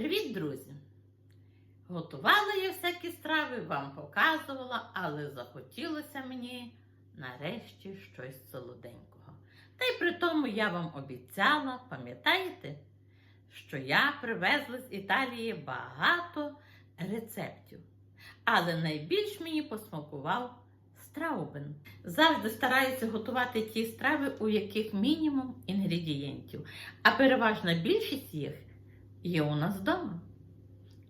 Привіт, друзі! Готувала я всякі страви, вам показувала, але захотілося мені нарешті щось солоденького. Та й при тому я вам обіцяла, пам'ятаєте, що я привезла з Італії багато рецептів. Але найбільш мені посмакував страубен. Завжди стараюся готувати ті страви, у яких мінімум інгредієнтів, а переважна більшість їх є у нас вдома.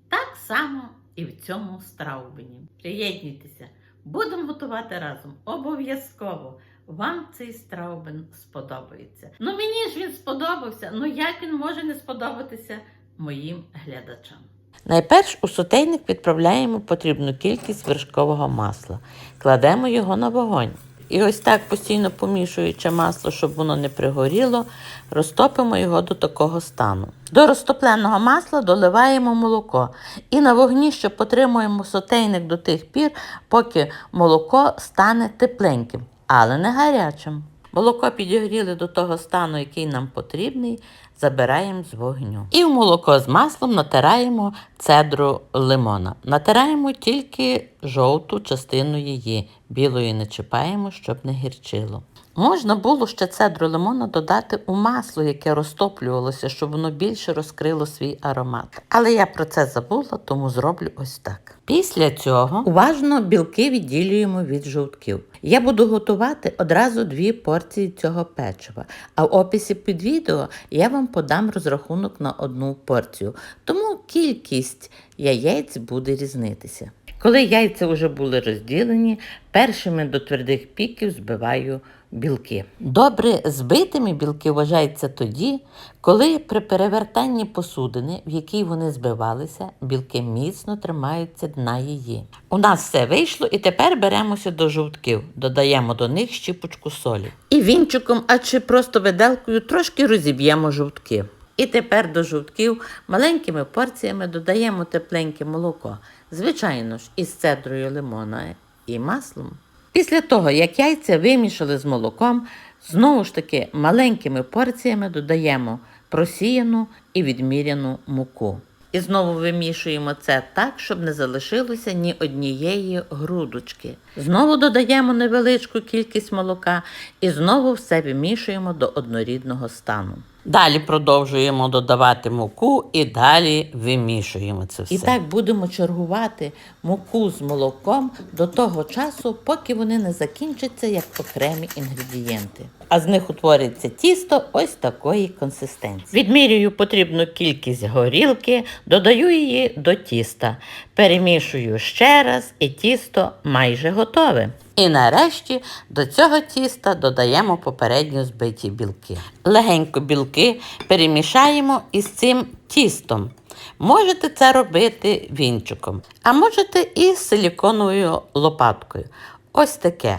Так само і в цьому страубені. Приєднуйтеся, будемо готувати разом. Обов'язково вам цей страубен сподобається. Ну мені ж він сподобався. Ну як він може не сподобатися моїм глядачам? Найперш у сотейник відправляємо потрібну кількість вершкового масла. Кладемо його на вогонь. І ось так, постійно помішуючи масло, щоб воно не пригоріло, розтопимо його до такого стану. До розтопленого масла доливаємо молоко і на вогні ще потримуємо сотейник до тих пір, поки молоко стане тепленьким, але не гарячим. Молоко підігріли до того стану, який нам потрібний, забираємо з вогню. І в молоко з маслом натираємо цедру лимона. Натираємо тільки жовту частину її, білої не чіпаємо, щоб не гірчило. Можна було ще цедру лимона додати у масло, яке розтоплювалося, щоб воно більше розкрило свій аромат. Але я про це забула, тому зроблю ось так. Після цього уважно білки відділюємо від жовтків. Я буду готувати одразу дві порції цього печива, а в описі під відео я вам подам розрахунок на одну порцію, тому кількість яєць буде різнитися. Коли яйця вже були розділені, першими до твердих піків збиваю білки. Добре збитими білки вважаються тоді, коли при перевертанні посудини, в якій вони збивалися, білки міцно тримаються дна її. У нас все вийшло, і тепер беремося до жовтків, додаємо до них щіпочку солі. І вінчиком, а чи просто виделкою трошки розіб'ємо жовтки. І тепер до жовтків маленькими порціями додаємо тепленьке молоко, звичайно ж, із цедрою лимона і маслом. Після того, як яйця вимішали з молоком, знову ж таки маленькими порціями додаємо просіяну і відміряну муку. І знову вимішуємо це так, щоб не залишилося ні однієї грудочки. Знову додаємо невеличку кількість молока і знову все вимішуємо до однорідного стану. Далі продовжуємо додавати муку і далі вимішуємо це все. І так будемо чергувати муку з молоком до того часу, поки вони не закінчаться як окремі інгредієнти. А з них утвориться тісто ось такої консистенції. Відмірюю потрібну кількість горілки, додаю її до тіста, перемішую ще раз, і тісто майже готове. І нарешті до цього тіста додаємо попередньо збиті білки. Легенько білки перемішаємо із цим тістом. Можете це робити вінчиком, а можете і силіконовою лопаткою. Ось таке.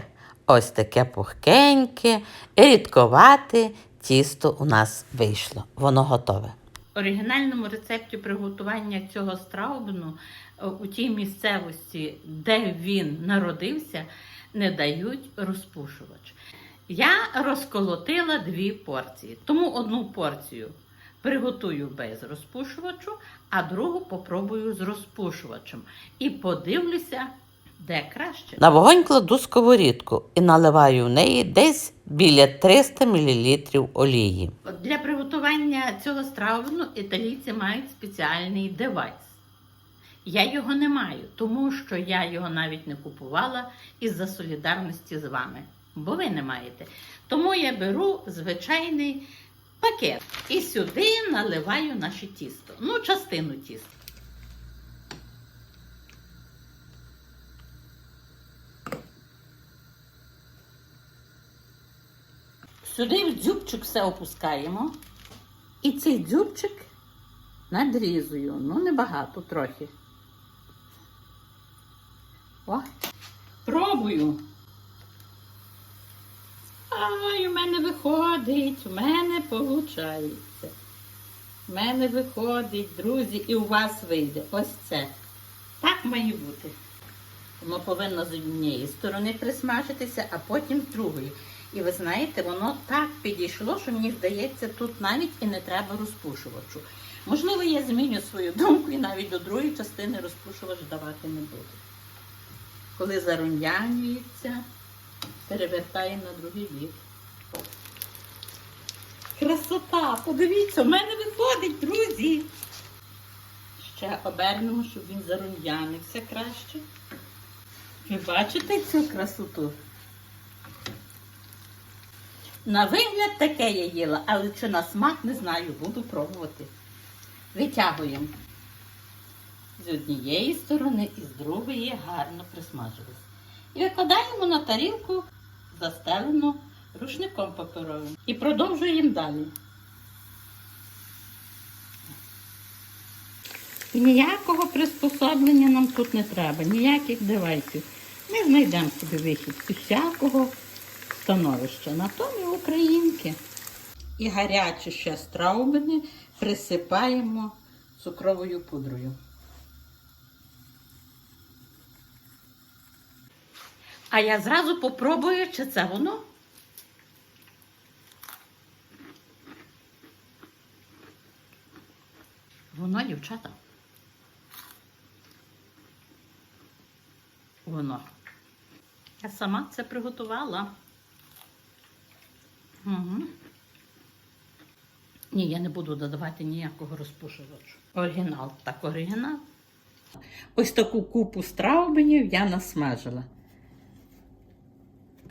Ось таке пухкеньке, рідковате тісто у нас вийшло. Воно готове. В оригінальному рецепті приготування цього страубну е, у тій місцевості, де він народився, не дають розпушувач. Я розколотила дві порції, тому одну порцію приготую без розпушувачу, а другу попробую з розпушувачем. І подивлюся, де краще. На вогонь кладу сковорідку і наливаю в неї десь біля 300 мл олії. Для приготування цього страубну італійці мають спеціальний девайс. Я його не маю, тому що я його навіть не купувала із-за солідарності з вами, бо ви не маєте. Тому я беру звичайний пакет і сюди наливаю наше тісто. Ну, частину тіста. Сюди в дзюбчик все опускаємо. І цей дзюбчик надрізую. Ну, небагато трохи. О, пробую. Ай, у мене виходить, у мене виходить. У мене виходить, друзі, і у вас вийде. Ось це. Так має бути. Воно повинно з однієї сторони присмажитися, а потім з другої. І ви знаєте, воно так підійшло, що мені здається, тут навіть і не треба розпушувачу. Можливо, я зміню свою думку і навіть до другої частини розпушувач давати не буду. Коли зарум'янюється, перевертаю на другий бік. Красота! Подивіться, у мене виходить, друзі. Ще обернемо, щоб він зарум'янився краще. Ви бачите цю красоту? На вигляд таке я їла, але чи на смак не знаю, буду пробувати. Витягуємо з однієї сторони і з другої гарно присмажились. І викладаємо на тарілку, застелену рушником паперовим. І продовжуємо далі. І ніякого приспособлення нам тут не треба, ніяких девайсів. Ми знайдемо собі вихід з усякого становища. На то українки. І гарячі ще страубини присипаємо цукровою пудрою. А я зразу попробую, чи це воно. Воно, дівчата. Воно. Я сама це приготувала. Угу. Ні, я не буду додавати ніякого розпушувачу. Оригінал, так оригінал. Ось таку купу страубинів я насмажила.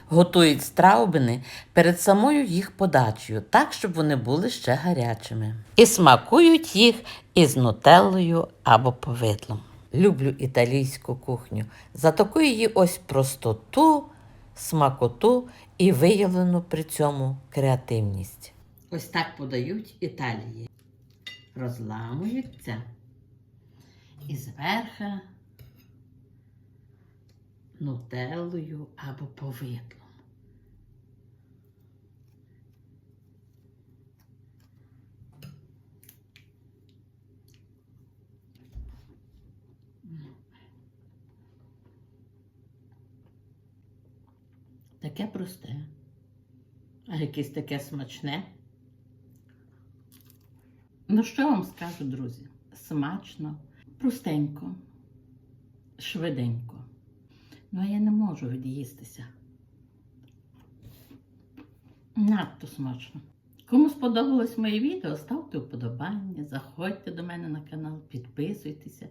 Готують страубини перед самою їх подачею, так, щоб вони були ще гарячими. І смакують їх із нутеллою або повидлом. Люблю італійську кухню за таку її ось простоту, смакоту і виявлену при цьому креативність. Ось так подають Італії. Розламуються і зверху нутеллою або повидлом. Таке просте, а якесь таке смачне. Ну, що вам скажу, друзі? Смачно, простенько, швиденько. Ну, а я не можу від'їстися. Надто смачно. Кому сподобалось моє відео, ставте вподобання, заходьте до мене на канал, підписуйтеся,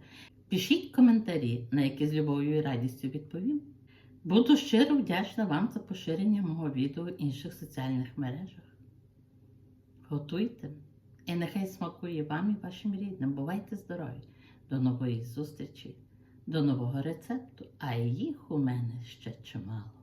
пишіть коментарі, на які з любов'ю і радістю відповім. Буду щиро вдячна вам за поширення мого відео в інших соціальних мережах. Готуйте! І нехай смакує вам і вашим рідним. Бувайте здорові! До нової зустрічі, до нового рецепту, а їх у мене ще чимало.